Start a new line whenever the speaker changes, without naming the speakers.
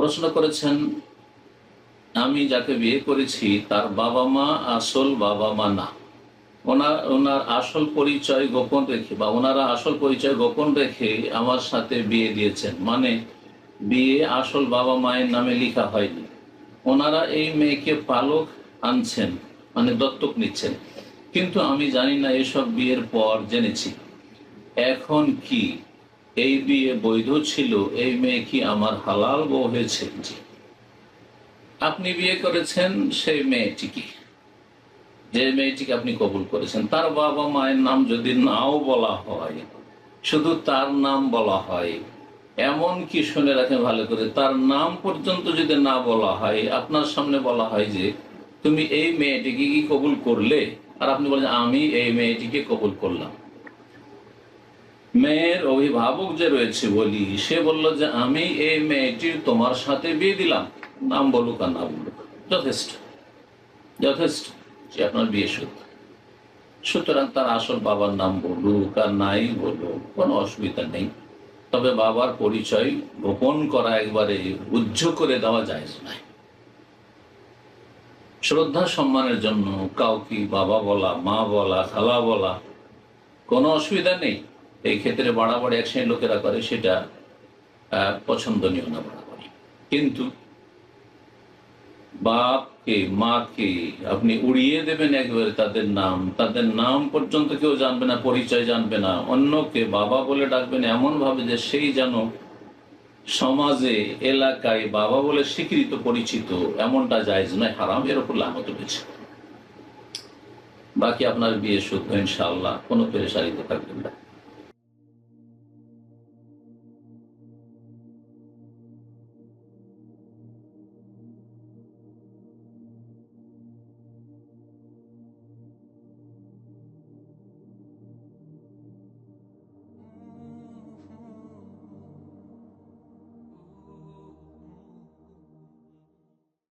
প্রশ্ন করেছেন, আমি যাকে বিয়ে করেছি, তার বাবা মা আসল বাবা মা না। ওনার ওনার আসল পরিচয় গোপন রেখে বা ওনারা আসল পরিচয় গোপন রেখে আমার সাথে বিয়ে দিয়েছেন। মানে বিয়ে আসল বাবা মায়ের নামে লেখা হয়নি। ওনারা এই মেয়েকে পালক আনছেন মানে দত্তক নিচ্ছেন। কিন্তু আমি জানি না এসব বিয়ের পর জেনেছি। এখন কি এই বিয়ে বৈধ ছিল, এই মেয়ে কি আমার হালাল বউ হয়েছে? আপনি বিয়ে করেছেন সেই মেয়েটিকে। যে মেয়েটিকে আপনি কবুল করেছেন, তার বাবা মায়ের নাম যদি নাও বলা হয়, শুধু তার নাম বলা হয়, এমন কি শুনে রাখেন ভালো করে? তার নাম পর্যন্ত যদি না বলা হয়, আপনার সামনে বলা হয় যে, তুমি এই মেয়েটিকে কি কবুল করলে? আর আপনি বলেন, আমি এই মেয়েটিকে কবুল করলাম। মেয়ের অভিভাবক যে রয়েছে বলি, সে বলল যে, আমি এই মেয়েটির তোমার সাথে বিয়ে দিলাম। নাম বলুক আর না বলুক। যথেষ্ট। যথেষ্ট। যে আপনার বিয়ে শুদ্ধ সুতরাং তার আসল বাবার নাম বলুক আর নাই বলুক, কোনো অসুবিধা নেই। তবে বাবার পরিচয় গোপন করা একবারে উজ্জ করে দেওয়া যায় না শ্রদ্ধা সম্মানের জন্য কাউকে বাবা বলা, মা বলা, খালা বলা, কোনো অসুবিধা নেই। এই ক্ষেত্রে বাড়াবাড়ি এক শ্রেণির লোকেরা করে সেটা পছন্দনীয় না বাড়াবাড়ি কিন্তু বাপকে, মাকে আপনি উড়িয়ে দেবেন একবারে তাদের নাম। তাদের নাম পর্যন্ত কেউ জানবে না, পরিচয় জানবে না। অন্যকে বাবা বলে ডাকবেন এমন ভাবে যে সেই যেন সমাজে, এলাকায় বাবা বলে স্বীকৃত, পরিচিত এমনটা জায়জ নয় হারাম এর উপর লামত রয়েছে বাকি আপনার বিয়ে শুদ্ধ, ইনশাআল্লাহ, কোনো পেরেশানিতে থাকবেন না।